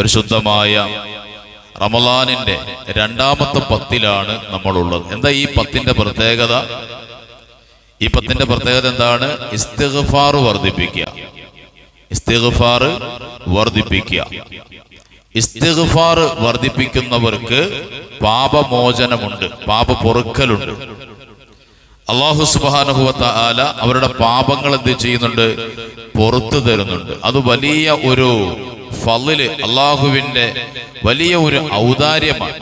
പരിശുദ്ധമായ റമലാനിന്റെ രണ്ടാമത്തെ പത്തിലാണ് നമ്മളുള്ളത്. എന്താ ഈ പത്തിന്റെ പ്രത്യേകത? ഈ പത്തിന്റെ പ്രത്യേകത എന്താണ്? ഇസ്തിഗ്ഫാർ വർദ്ധിപ്പിക്കുക. ഇസ്തിഗ്ഫാർ വർദ്ധിപ്പിക്കുക. ഇസ്തിഗ്ഫാർ വർദ്ധിപ്പിക്കുന്നവർക്ക് പാപമോചനമുണ്ട് പാപ പൊറുക്കലുണ്ട് അള്ളാഹു സുബാനുഹുവത്ത ആല അവരുടെ പാപങ്ങൾ എന്ത് ചെയ്യുന്നുണ്ട്? പുറത്തു തരുന്നുണ്ട്. അത് വലിയ ഒരു ഫലിൽ അള്ളാഹുവിന്റെ വലിയ ഒരു ഔദാര്യമാണ്.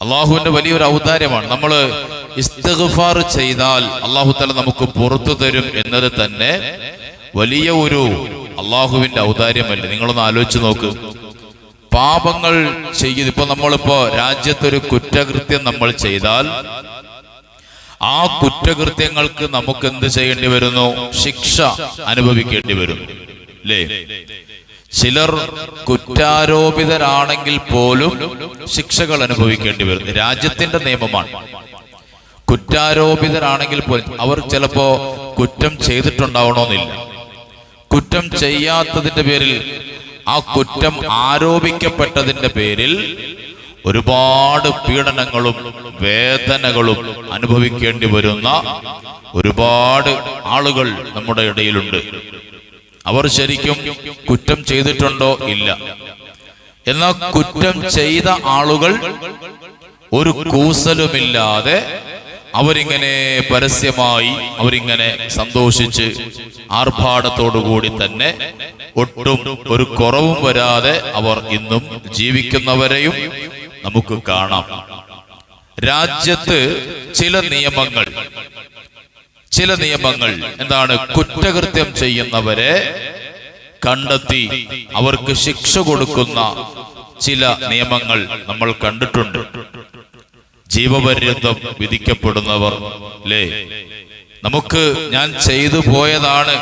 അള്ളാഹുവിന്റെ വലിയൊരു ഔദാര്യമാണ്. നമ്മൾ ഇസ്തിഗ്ഫാർ ചെയ്താൽ അള്ളാഹു തല നമുക്ക് പുറത്തു തരും എന്നത് തന്നെ വലിയ ഒരു അള്ളാഹുവിന്റെ ഔദാര്യമല്ലേ? നിങ്ങളൊന്ന് ആലോചിച്ച് നോക്ക്. പാപങ്ങൾ ചെയ്യുന്നു ഇപ്പൊ നമ്മളിപ്പോ രാജ്യത്തൊരു കുറ്റകൃത്യം നമ്മൾ ചെയ്താൽ ആ കുറ്റകൃത്യങ്ങൾക്ക് നമുക്ക് എന്ത് ചെയ്യേണ്ടി വരുന്നു? ശിക്ഷ അനുഭവിക്കേണ്ടി വരുന്നു അല്ലേ ചിലർ കുറ്റാരോപിതരാണെങ്കിൽ പോലും ശിക്ഷകൾ അനുഭവിക്കേണ്ടി വരും രാജ്യത്തിന്റെ നിയമമാണ്. കുറ്റാരോപിതരാണെങ്കിൽ പോലും അവർ ചിലപ്പോ കുറ്റം ചെയ്തിട്ടുണ്ടാവണമെന്നില്ല. കുറ്റം ചെയ്യാത്തതിന്റെ പേരിൽ ആ കുറ്റം ആരോപിക്കപ്പെട്ടതിന്റെ പേരിൽ ഒരുപാട് പീഡനങ്ങളും വേദനകളും അനുഭവിക്കേണ്ടി വരുന്ന ഒരുപാട് ആളുകൾ നമ്മുടെ ഇടയിലുണ്ട്. അവർ ശരിക്കും കുറ്റം ചെയ്തിട്ടുണ്ടോ ഇല്ല. എന്നാൽ കുറ്റം ചെയ്ത ആളുകൾ ഒരു കൂസലുമില്ലാതെ അവരിങ്ങനെ പരസ്യമായി അവരിങ്ങനെ സന്തോഷിച്ച് ആർഭാടത്തോടുകൂടി തന്നെ ഒട്ടും ഒരു കുറവും വരാതെ അവർ ഇന്നും ജീവിക്കുന്നവരെയും നമുക്ക് കാണാം. രാജ്യത്ത് ചില നിയമങ്ങൾ ചില നിയമങ്ങൾ എന്താണ് കുറ്റകൃത്യം ചെയ്യുന്നവരെ കണ്ടെത്തി അവർക്ക് ശിക്ഷ കൊടുക്കുന്ന ചില നിയമങ്ങൾ നമ്മൾ കണ്ടിട്ടുണ്ട്. ജീവപര്യന്തം വിധിക്കപ്പെടുന്നവർ അല്ലേ നമുക്ക് ഞാൻ ചെയ്തു പോയതാണ്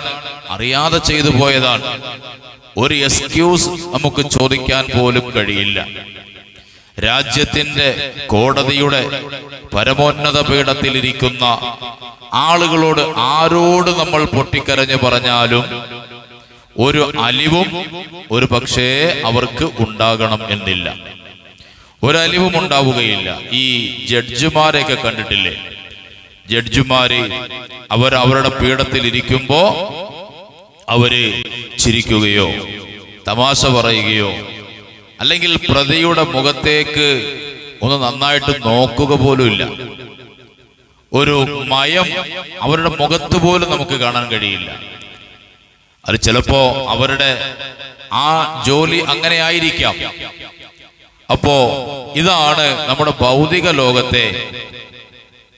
അറിയാതെ ചെയ്തു പോയതാണ്. ഒരു എക്സ്ക്യൂസ് നമുക്ക് ചോദിക്കാൻ പോലും കഴിയില്ല. രാജ്യത്തിന്റെ കോടതിയുടെ പരമോന്നത പീഠത്തിലിരിക്കുന്ന ആളുകളോട് ആരോട് നമ്മൾ പൊട്ടിക്കരഞ്ഞു പറഞ്ഞാലും ഒരു അലിവും ഒരു പക്ഷേ അവർക്ക് ഉണ്ടാകണം എന്നില്ല. ഒരലിവും ഉണ്ടാവുകയില്ല. ഈ ജഡ്ജിമാരെയൊക്കെ കണ്ടിട്ടില്ലേ? ജഡ്ജിമാര് അവർ അവരുടെ പീഠത്തിൽ ഇരിക്കുമ്പോ അവർ ചിരിക്കുകയോ തമാശ പറയുകയോ അല്ലെങ്കിൽ പ്രതിയുടെ മുഖത്തേക്ക് ഒന്ന് നന്നായിട്ട് നോക്കുക പോലുമില്ല. ഒരു മയം അവരുടെ മുഖത്ത് പോലും നമുക്ക് കാണാൻ കഴിയില്ല. അത് ചിലപ്പോ അവരുടെ ആ ജോലി അങ്ങനെ ആയിരിക്കാം. അപ്പോ ഇതാണ് നമ്മുടെ ഭൗതിക ലോകത്തെ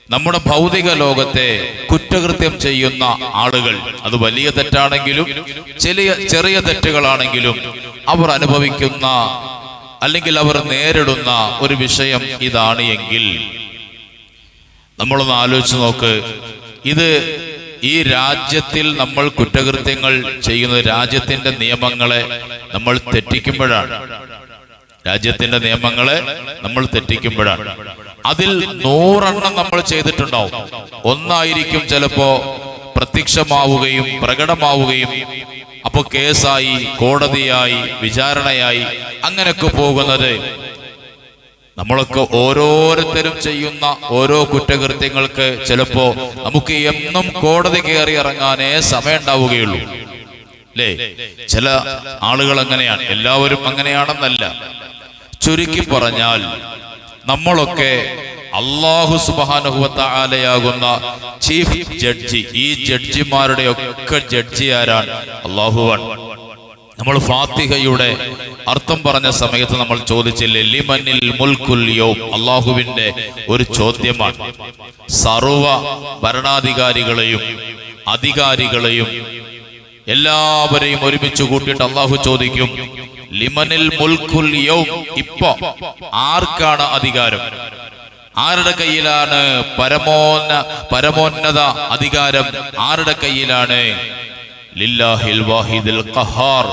നമ്മുടെ ഭൗതിക ലോകത്തെ കുറ്റകൃത്യം ചെയ്യുന്ന ആളുകൾ. അത് വലിയ തെറ്റാണെങ്കിലും ചെറിയ ചെറിയ തെറ്റുകളാണെങ്കിലും അവർ അനുഭവിക്കുന്ന അല്ലെങ്കിൽ അവർ നേരിടുന്ന ഒരു വിഷയം ഇതാണ് എങ്കിൽ നമ്മളൊന്ന് ആലോചിച്ച് നോക്ക്. ഇത് ഈ രാജ്യത്തിൽ നമ്മൾ കുറ്റകൃത്യങ്ങൾ ചെയ്യുന്നത് രാജ്യത്തിന്റെ നിയമങ്ങളെ നമ്മൾ തെറ്റിക്കുമ്പോഴാണ്. രാജ്യത്തിന്റെ നിയമങ്ങളെ നമ്മൾ തെറ്റിക്കുമ്പോഴാണ്. അതിൽ നൂറെണ്ണം നമ്മൾ ചെയ്തിട്ടുണ്ടാവും. ഒന്നായിരിക്കും ചിലപ്പോ പ്രത്യക്ഷമാവുകയും പ്രകടമാവുകയും അപ്പൊ കേസായി കോടതിയായി വിചാരണയായി അങ്ങനെയൊക്കെ പോകുന്നത്. നമ്മളൊക്കെ ഓരോരുത്തരും ചെയ്യുന്ന ഓരോ കുറ്റകൃത്യങ്ങൾക്ക് ചിലപ്പോ നമുക്ക് എന്നും കോടതി കയറി ഇറങ്ങാനേ സമയം ഉണ്ടാവുകയുള്ളൂ അല്ലേ ചില ആളുകൾ അങ്ങനെയാണ്. എല്ലാവരും അങ്ങനെയാണെന്നല്ല. ചുരുക്കി പറഞ്ഞാൽ നമ്മളൊക്കെ അള്ളാഹു സുബാനുഭവത്ത ആലയാകുന്ന ചീഫ് ജഡ്ജി ഈ ജഡ്ജിമാരുടെ ഒക്കെ ജഡ്ജി ആരാണ്? അള്ളാഹുവാണ് നമ്മൾ ഫാത്തിഹയുടെ അർത്ഥം പറഞ്ഞ സമയത്ത് നമ്മൾ ചോദിച്ചില്ലേ ലിമനിൽ മുൽക്കുൽ യോ? അള്ളാഹുവിന്റെ ഒരു ചോദ്യമാണ്. സർവ ഭരണാധികാരികളെയും അധികാരികളെയും എല്ലാവരെയും ഒരുമിച്ച് കൂട്ടിയിട്ട് അള്ളാഹു ചോദിക്കും ലിമനിൽ മുൽക്കുൽ യോ? ഇപ്പോ ആർക്കാണ് അധികാരം? ആരുടെ കയ്യിലാണ് പരമോന്ന പരമോന്നത അധികാരം? ആരുടെ കയ്യിലാണ്? ലില്ലാഹിൽ ഖഹാർ.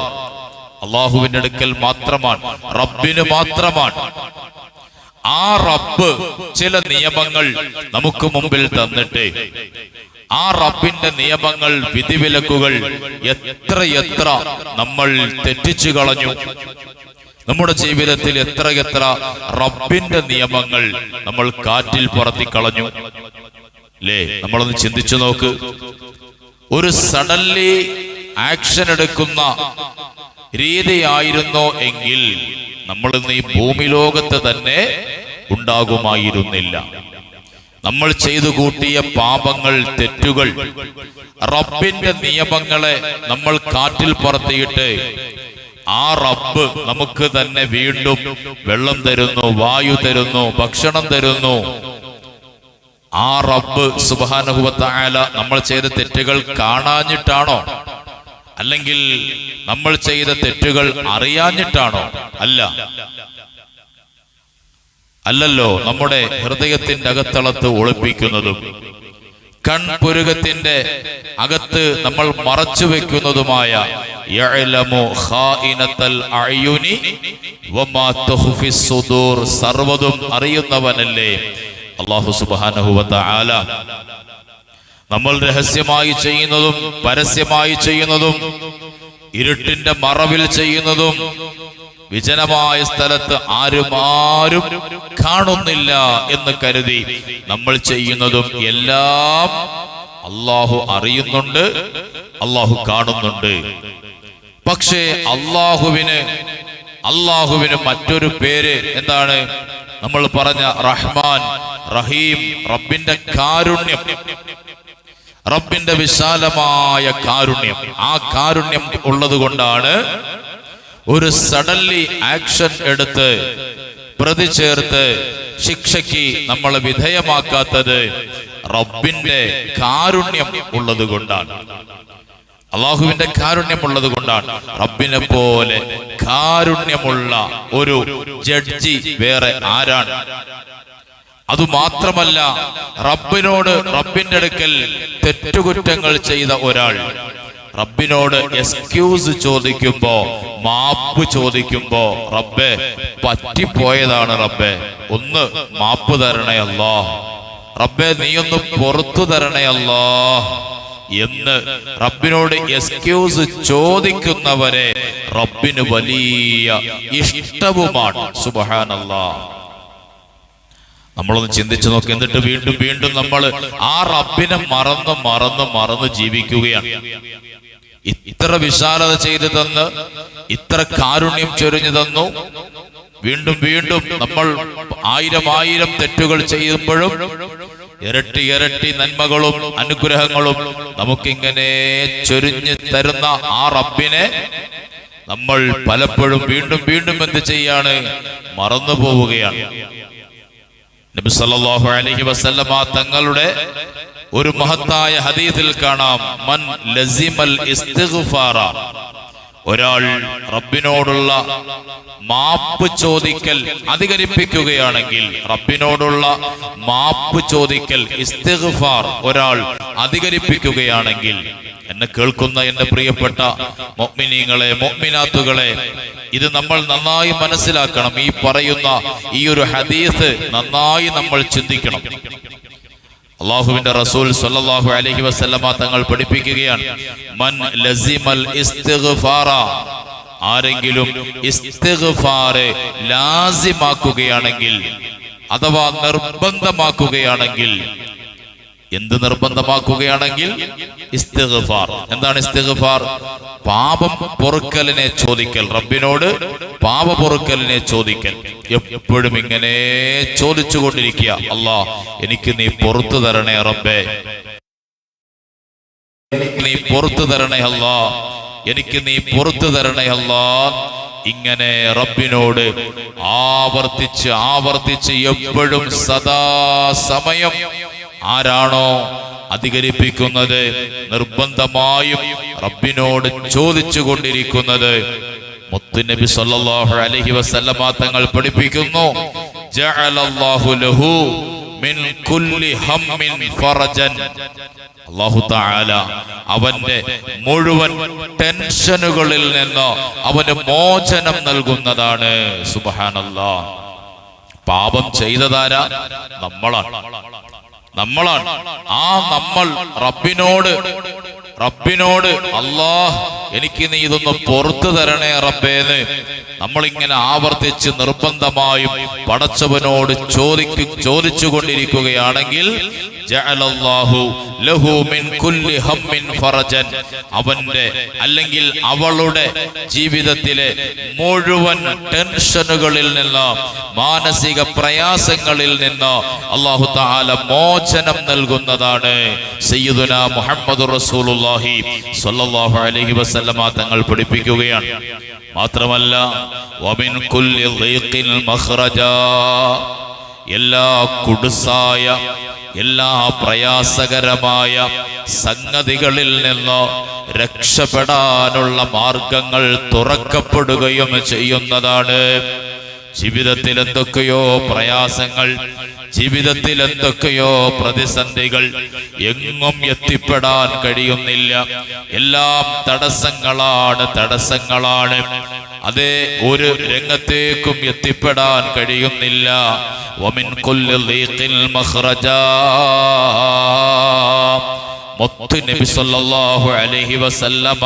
അള്ളാഹുവിന്റെ അടുക്കൽ മാത്രമാണ് റബ്ബിന് മാത്രമാണ്. ആ റബ്ബ് ചില നിയമങ്ങൾ നമുക്ക് മുമ്പിൽ തന്നിട്ട് ആ റബ്ബിന്റെ നിയമങ്ങൾ വിധിവിലക്കുകൾ എത്ര എത്ര നമ്മൾ തെറ്റിച്ചു കളഞ്ഞു. നമ്മുടെ ജീവിതത്തിൽ എത്ര എത്ര റബ്ബിന്റെ നിയമങ്ങൾ നമ്മൾ കാറ്റിൽ പറത്തി കളഞ്ഞു. അല്ലേ നമ്മളൊന്ന് ചിന്തിച്ചു നോക്ക്. ഒരു സഡൻലി ആക്ഷൻ എടുക്കുന്ന രീതിയായിരുന്നോ എങ്കിൽ നമ്മൾ ഇന്ന് ഈ ഭൂമി ലോകത്ത് തന്നെ ഉണ്ടാകുമായിരുന്നില്ല. നമ്മൾ ചെയ്തു കൂട്ടിയ പാപങ്ങൾ തെറ്റുകൾ റബ്ബിന്റെ നിയമങ്ങളെ നമ്മൾ കാറ്റിൽ പറത്തിയിട്ട് ആ റബ്ബ് നമുക്ക് തന്നെ വീണ്ടും വെള്ളം തരുന്നു വായു തരുന്നു ഭക്ഷണം തരുന്നു. ആ റബ്ബ് സുബാനുഭവത്തായാല നമ്മൾ ചെയ്ത തെറ്റുകൾ കാണാഞ്ഞിട്ടാണോ? അല്ലെങ്കിൽ നമ്മൾ ചെയ്ത തെറ്റുകൾ അറിയാഞ്ഞിട്ടാണോ? അല്ല. അല്ലല്ലോ നമ്മുടെ ഹൃദയത്തിന്റെ അകത്തളത്ത് ഒളിപ്പിക്കുന്നതും. കൺപുരുകത്തിന്റെ അകത്ത് നമ്മൾ മറച്ചു വെക്കുന്നതുമായ സർവതും അറിയുന്നവനല്ലേ. അള്ളാഹു സുബ്ഹാനഹു ആല നമ്മൾ രഹസ്യമായി ചെയ്യുന്നതും പരസ്യമായി ചെയ്യുന്നതും ഇരുട്ടിന്റെ മറവിൽ ചെയ്യുന്നതും വിജനമായ സ്ഥലത്ത് ആരും ആരും കാണുന്നില്ല എന്ന് കരുതി നമ്മൾ ചെയ്യുന്നതും എല്ലാം അള്ളാഹു അറിയുന്നുണ്ട് അള്ളാഹു കാണുന്നുണ്ട്. പക്ഷേ അള്ളാഹുവിന് അള്ളാഹുവിന് മറ്റൊരു പേര് എന്താണ്? നമ്മൾ പറഞ്ഞ റഹ്മാൻ റഹീം റബ്ബിന്റെ കാരുണ്യം. റബ്ബിന്റെ വിശാലമായ കാരുണ്യം. ആ കാരുണ്യം ഉള്ളത് കൊണ്ടാണ് ഒരു സഡൻലി ആക്ഷൻ എടുത്ത് പ്രതി ചേർത്ത് ശിക്ഷയ്ക്ക് നമ്മൾ വിധേയമാക്കാത്തത് റബ്ബിന്റെ കാരുണ്യം ഉള്ളത് കൊണ്ടാണ് അള്ളാഹുവിന്റെ കാരുണ്യമുള്ളത് കൊണ്ടാണ് റബ്ബിനെ പോലെ കാരുണ്യമുള്ള ഒരു ജഡ്ജി വേറെ ആരാണ്? അതുമാത്രമല്ല റബ്ബിനോട് റബ്ബിന്റെ അടുക്കൽ തെറ്റുകുറ്റങ്ങൾ ചെയ്ത ഒരാൾ റബ്ബിനോട് എക്സ്ക്യൂസ് ചോദിക്കുമ്പോ മാപ്പ് ചോദിക്കുമ്പോ റബ്ബെ പറ്റിപ്പോയതാണ് റബ്ബെ. ഒന്ന് മാപ്പ് തരണയല്ലോ റബ്ബെ നീയൊന്ന് പുറത്തു തരണയല്ലോ എന്ന് റബ്ബിനോട് എക്സ്ക്യൂസ് ചോദിക്കുന്നവരെ റബ്ബിന് വലിയ ഇഷ്ടവുമാണ്. സുബഹാനല്ല. നമ്മളൊന്ന് ചിന്തിച്ചു നോക്കി. എന്നിട്ട് വീണ്ടും വീണ്ടും നമ്മൾ ആ റബ്ബിനെ മറന്ന് മറന്ന് മറന്ന് ജീവിക്കുകയാണ്. ഇത്ര വിശാലത ചെയ്തു തന്ന് ഇത്ര കാരുണ്യം ചൊരിഞ്ഞു തന്നു. വീണ്ടും വീണ്ടും നമ്മൾ ആയിരം ആയിരം തെറ്റുകൾ ചെയ്യുമ്പോഴും ഇരട്ടി ഇരട്ടി നന്മകളും അനുഗ്രഹങ്ങളും നമുക്കിങ്ങനെ ചൊരിഞ്ഞു തരുന്ന ആ റബ്ബിനെ നമ്മൾ പലപ്പോഴും വീണ്ടും വീണ്ടും എന്ത് ചെയ്യാണ്? മറന്നു പോവുകയാണ് നബി സല്ലല്ലാഹു അലൈഹി വസല്ലമ തങ്ങളുടെ ഒരു മഹത്തായ ഹദീസിൽ കാണാം മൻ ലസിമൽ ഇസ്തിഗ്ഫാറ ഒരാൾ റബ്ബിനോടുള്ള മാപ്പ് ചോദിക്കൽ അധികരിപ്പിക്കുകയാണെങ്കിൽ റബ്ബിനോടുള്ള മാപ്പ് ചോദിക്കൽ ഇസ്തിഗ്ഫാർ ഒരാൾ അധികരിപ്പിക്കുകയാണെങ്കിൽ എന്നെ കേൾക്കുന്ന എന്റെ പ്രിയപ്പെട്ട മൊഗ്മിനീങ്ങളെ മൊഗ്മിനാത്തുകളെ ഇത് നമ്മൾ നന്നായി മനസ്സിലാക്കണം. ഈ പറയുന്ന ഈ ഒരു ഹദീസ് നന്നായി നമ്മൾ ചിന്തിക്കണം. അള്ളാഹുവിന്റെ റസൂൽ സല്ലല്ലാഹു അലൈഹി വസല്ലമ തങ്ങൾ പഠിപ്പിക്കുകയാണ്. മൻ ലസിമൽ ആരെങ്കിലും ലാസിമാക്കുകയാണെങ്കിൽ അഥവാ നിർബന്ധമാക്കുകയാണെങ്കിൽ എന്ത് നിർബന്ധമാക്കുകയാണെങ്കിൽ ഇസ്തിഗ്ഫാർ. എന്താണ് ഇസ്തിഗ്ഫാർ? പാപം പൊറുക്കലിനെ ചോദിക്കൽ. റബ്ബിനോട് പാപ പൊറുക്കലിനെ ചോദിക്കൽ. എപ്പോഴും ഇങ്ങനെ ചോദിച്ചുകൊണ്ടിരിക്കുക. അല്ലാ എനിക്ക് നീ പുറത്തു തരണേ റബ്ബേ. എനിക്ക് നീ പുറത്തു തരണേ അല്ലാ. എനിക്ക് നീ പുറത്തു തരണേ അല്ലാ. ഇങ്ങനെ റബ്ബിനോട് ആവർത്തിച്ച് ആവർത്തിച്ച് എപ്പോഴും സദാ സമയം ആരാണോ അധികരിപ്പിക്കുന്നത്? നിർബന്ധമായും റബ്ബിനോട് ചോദിച്ചു കൊണ്ടിരിക്കുന്നത് മുത്തുനബി സല്ലല്ലാഹു അലൈഹി വസല്ലമ തങ്ങൾ പഠിപ്പിക്കുന്നു ജഅലല്ലാഹു ലഹു മിൻ കുല്ലി ഹമ്മിൻ ഫറജൻ. അല്ലാഹു തആല അവന്റെ മുഴുവൻ ടെൻഷനുകളിൽ നിന്ന് അവന് മോചനം നൽകുന്നതാണ്. സുബ്ഹാനല്ലാഹ് പാപം ചെയ്തതാരാ? നമ്മളാണ്. നമ്മളാണ്. ആ നമ്മൾ റബ്ബിനോട് റബ്ബിനോട് അല്ലാഹ് എനിക്ക് നീ ഇതൊന്ന് പുറത്തു തരണേ റബ്ബേന്ന്. നമ്മളിങ്ങനെ ആവർത്തിച്ച് നിർബന്ധമായും പടച്ചവനോട് ചോദിക്കു ചോദിച്ചു കൊണ്ടിരിക്കുകയാണെങ്കിൽ അവന്റെ അല്ലെങ്കിൽ അവളുടെ ജീവിതത്തിലെ മുഴുവൻ ടെൻഷനുകളിൽ നിന്ന് മാനസിക പ്രയാസങ്ങളിൽ നിന്ന് അള്ളാഹു താല മോചനം നൽകുന്നതാണ്. സയ്യിദുന മുഹമ്മദ് റസൂലുള്ളാഹി സ്വല്ലല്ലാഹു അലൈഹി വസല്ലമ തങ്ങൾ പഠിപ്പിക്കുകയാണ്. മാത്രമല്ല വമിൻ കുല്ലി മഖ്റജാ. എല്ലാ കുടുസായ എല്ലാ പ്രയാസകരമായ സംഗതികളിൽ നിന്നോ രക്ഷപ്പെടാനുള്ള മാർഗങ്ങൾ തുറക്കപ്പെടുകയും ചെയ്യുന്നതാണ്. ജീവിതത്തിൽ എന്തൊക്കെയോ പ്രയാസങ്ങൾ ജീവിതത്തിൽ എന്തൊക്കെയോ പ്രതിസന്ധികൾ എങ്ങും എത്തിപ്പെടാൻ കഴിയുന്നില്ല. എല്ലാം തടസ്സങ്ങളാണ് തടസ്സങ്ങളാണ്. അതേ ഒരു രംഗത്തേക്കും എത്തിപ്പെടാൻ കഴിയുന്നില്ല. മുത്ത് നബി സല്ലല്ലാഹു അലൈഹി വസല്ലമ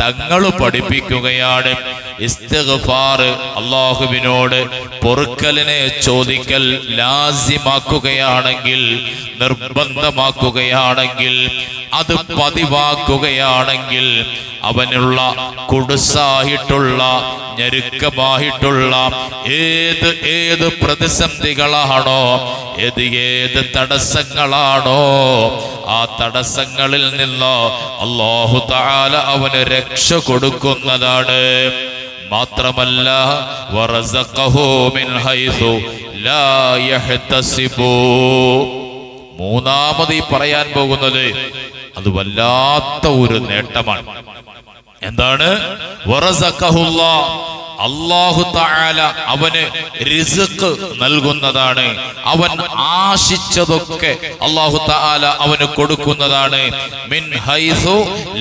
തങ്ങൾ പഠിപ്പിക്കുകയാണ്. ഇസ്തിഗ്ഫാർ അള്ളാഹുവിനോട് പൊറുക്കലിനെ ചോദിക്കൽ ലാസിമാക്കുകയാണെങ്കിൽ നിർബന്ധമാക്കുകയാണെങ്കിൽ അത് പതിവാക്കുകയാണെങ്കിൽ അവനുള്ള കുടുസായിട്ടുള്ള ഞെരുക്കമായിട്ടുള്ള ഏത് ഏത് പ്രതിസന്ധികളാണോ ഏത് ഏത് തടസ്സങ്ങളാണോ ആ തടസ്സങ്ങളിൽ നിന്നോ അള്ളാഹു താല അവന് രക്ഷ കൊടുക്കുന്നതാണ്. മാത്രമല്ല മൂന്നാമത് ഈ പറയാൻ പോകുന്നത് അത് വല്ലാത്ത ഒരു നേട്ടമാണ്. എന്താണ്? അള്ളാഹു തആല അവന് റിസ്ക് നൽകുന്നതാണ്. അവൻ ആശിച്ചതൊക്കെ അള്ളാഹു താല അവന് കൊടുക്കുന്നതാണ്. മിൻ ഹൈസു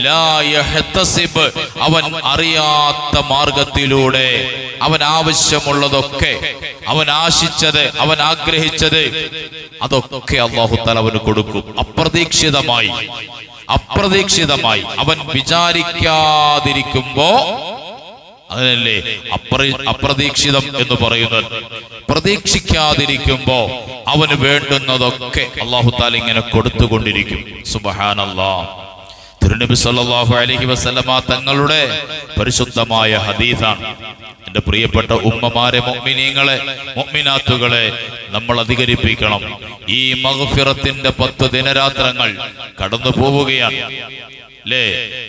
ലാ അവൻ അറിയാത്ത മാർഗത്തിലൂടെ അവൻ ആവശ്യമുള്ളതൊക്കെ അവൻ ആശിച്ചത് അവൻ ആഗ്രഹിച്ചത് അതൊക്കെ അള്ളാഹു താല അവന് കൊടുക്കും. അപ്രതീക്ഷിതമായി അപ്രതീക്ഷിതമായി. അവൻ വിചാരിക്കാതിരിക്കുമ്പോ അതിനല്ലേ അപ്ര അപ്രതീക്ഷിതം എന്ന് പറയുന്നത്. പ്രതീക്ഷിക്കാതിരിക്കുമ്പോ അവന് വേണ്ടുന്നതൊക്കെ അള്ളാഹു താല ഇങ്ങനെ കൊടുത്തുകൊണ്ടിരിക്കും. സുബഹാനല്ലാ. തിരുനബി സല്ലാഹു അലൈഹി വസല്ലമ തങ്ങളുടെ പരിശുദ്ധമായ ഹദീസാണ്. എന്റെ പ്രിയപ്പെട്ട ഉമ്മമാരെ മുഅ്മിനീങ്ങളെ മൊമ്മിനാത്തുകളെ നമ്മൾ അധികരിപ്പിക്കണം. ഈ മഗ്ഫിറത്തിന്റെ പത്ത് ദിനരാത്രങ്ങൾ കടന്നു പോവുകയാണ് അല്ലേ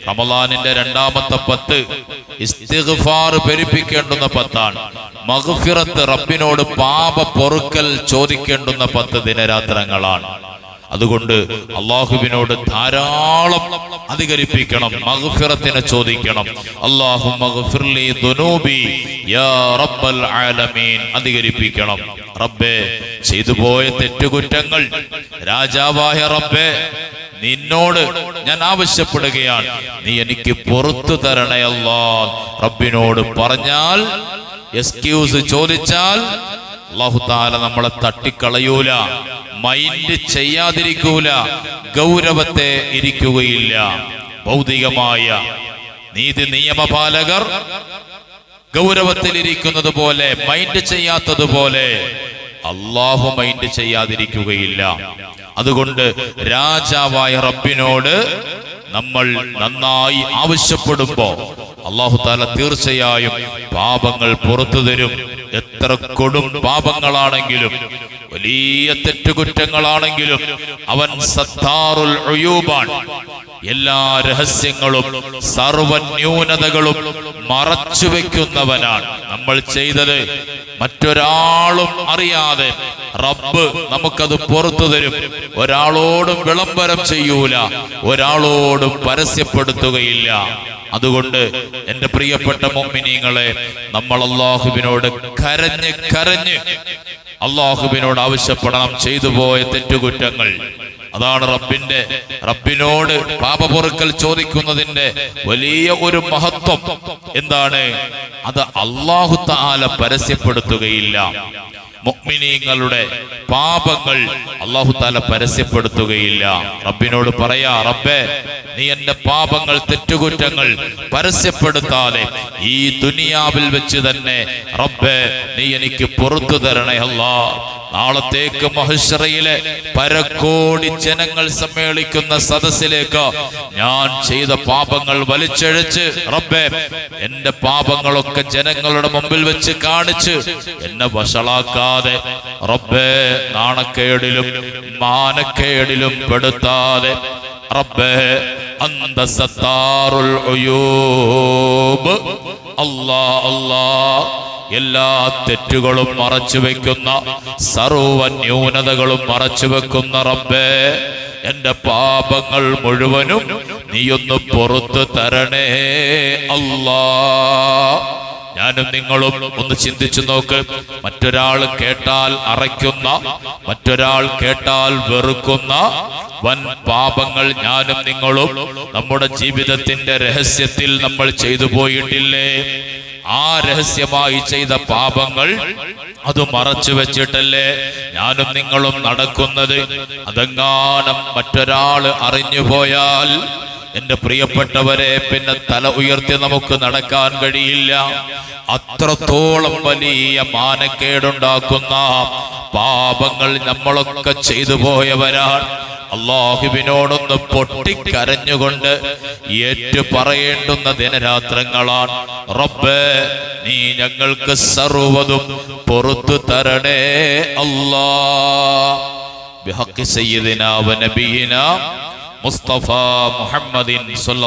റമലാനിന്റെ രണ്ടാമത്തെ പത്ത് ഇസ്തിഗ്ഫാർ പെരുപ്പിക്കേണ്ടുന്ന പത്താണ്. മഗ്ഫിറത്ത് റബ്ബിനോട് പാപ പൊറുക്കൽ ചോദിക്കേണ്ടുന്ന പത്ത് ദിനരാത്രങ്ങളാണ്. അതുകൊണ്ട് അള്ളാഹുവിനോട് ധാരാളം അധികരിപ്പിക്കണം മഗ്ഫിറത്തിനെ ചോദിക്കണം. അള്ളാഹു അധികരിപ്പിക്കണം. റബ്ബേ ചെയ്തു പോയ തെറ്റുകുറ്റങ്ങൾ രാജാവായ റബ്ബേ നിന്നോട് ഞാൻ ആവശ്യപ്പെടുകയാണ്. നീ എനിക്ക് പുറത്തു തരണേ അല്ലാ റബ്ബിനോട് പറഞ്ഞാൽ എക്സ്ക്യൂസ് ചോദിച്ചാൽ അള്ളാഹു താല നമ്മളെ തട്ടിക്കളയൂല മൈൻഡ് ചെയ്യാതിരിക്കൂല ഗൗരവത്തെ ഇരിക്കുകയില്ല. ഭൗതികമായ നീതി നിയമപാലകർ ഗൗരവത്തിൽ ഇരിക്കുന്നത് പോലെ മൈൻഡ് ചെയ്യാത്തതുപോലെ അള്ളാഹു മൈൻഡ് ചെയ്യാതിരിക്കുകയില്ല. അതുകൊണ്ട് രാജാവായ റബ്ബിനോട് നമ്മൾ നന്നായി ആവശ്യപ്പെടുമ്പോ അള്ളാഹു താല തീർച്ചയായും പാപങ്ങൾ പുറത്തു തരും. എത്ര കൊടും പാപങ്ങളാണെങ്കിലും വലിയ തെറ്റുകുറ്റങ്ങളാണെങ്കിലും അവൻ സത്താറുൽ എല്ലാ രഹസ്യങ്ങളും സർവന്യൂനതകളും മറച്ചു വെക്കുന്നവനാണ് നമ്മൾ ചെയ്തത്. മറ്റൊരാളും അറിയാതെ റബ്ബ് നമുക്കത് പുറത്തു തരും. ഒരാളോടും വിളംബരം ചെയ്യൂല ഒരാളോടും പരസ്യപ്പെടുത്തുകയില്ല. അതുകൊണ്ട് എന്റെ പ്രിയപ്പെട്ട മൊമ്മിനീങ്ങളെ നമ്മൾ അള്ളാഹുവിനോട് കരഞ്ഞ് കരഞ്ഞ് അള്ളാഹുവിനോട് ആവശ്യപ്പെടണം ചെയ്തു പോയ തെറ്റുകുറ്റങ്ങൾ. അതാണ് റബ്ബിന്റെ റബ്ബിനോട് പാപപൊറുക്കൽ ചോദിക്കുന്നതിന്റെ വലിയ ഒരു മഹത്വം. എന്താണ്? അത് അള്ളാഹു താല പരസ്യപ്പെടുത്തുകയില്ല. മുഅ്മിനീങ്ങളുടെ പാപങ്ങൾ അള്ളാഹു താല പരസ്യപ്പെടുത്തുകയില്ല. റബ്ബിനോട് പറയാ റബ്ബേ നീ എന്റെ പാപങ്ങൾ തെറ്റുകുറ്റങ്ങൾ പരസ്യപ്പെടുത്താതെ ഈ ദുനിയാവിൽ വെച്ച് തന്നെ റബ്ബേ നീ എനിക്ക് പുറത്തു തരണേ അല്ലാ. നാളത്തേക്ക് മഹിഷറയിലെ പരക്കോടി ജനങ്ങൾ സമ്മേളിക്കുന്ന സദസ്സിലേക്ക് ഞാൻ ചെയ്ത പാപങ്ങൾ വലിച്ചഴച്ച് റബ്ബേ എന്റെ പാപങ്ങളൊക്കെ ജനങ്ങളുടെ മുമ്പിൽ വെച്ച് കാണിച്ച് എന്നെ വഷളാക്കാതെ റബ്ബേ നാണക്കേടിലും മാനക്കേടിലും പെടുത്താതെ റബ്ബേ അന്തസത്താറുൽ അല്ലാ അല്ലാ എല്ലാ തെറ്റുകളും മറച്ചു വെക്കുന്ന സർവ ന്യൂനതകളും മറച്ചു വെക്കുന്ന റബ്ബേ എന്റെ പാപങ്ങൾ മുഴുവനും നീയൊന്ന് പുറത്തു തരണേ അല്ലാ. ഞാനും നിങ്ങളും ഒന്ന് ചിന്തിച്ചു നോക്ക്. മറ്റൊരാൾ കേട്ടാൽ അറയ്ക്കുന്ന മറ്റൊരാൾ കേട്ടാൽ വെറുക്കുന്ന വൻ പാപങ്ങൾ ഞാനും നിങ്ങളും നമ്മുടെ ജീവിതത്തിന്റെ രഹസ്യത്തിൽ നമ്മൾ ചെയ്തു പോയിട്ടില്ലേ? ആ രഹസ്യമായി ചെയ്ത പാപങ്ങൾ അത് മറച്ചു വെച്ചിട്ടല്ലേ ഞാനും നിങ്ങളും നടക്കുന്നത്? അതെങ്ങാനും മറ്റൊരാൾ അറിഞ്ഞു പോയാൽ എന്റെ പ്രിയപ്പെട്ടവരെ പിന്നെ തല ഉയർത്തി നമുക്ക് നടക്കാൻ കഴിയില്ല. അത്രത്തോളം വലിയ മാനക്കേടുണ്ടാക്കുന്ന പാപങ്ങൾ നമ്മളൊക്കെ ചെയ്തു പോയവരാണ്. അള്ളാഹുവിനോടൊന്ന് പൊട്ടിക്കരഞ്ഞുകൊണ്ട് ഏറ്റു പറയേണ്ടുന്ന ദിനരാത്രങ്ങളാണ്. റബ്ബേ നീ ഞങ്ങൾക്ക് സർവതും പൊറത്തു തരണേ അല്ലാ ബിഹഖി സയ്യിദിനാ നബിയിനാ മുസ്തഫ മുഹമ്മദിൻ സ്വല്ലല്ലാഹു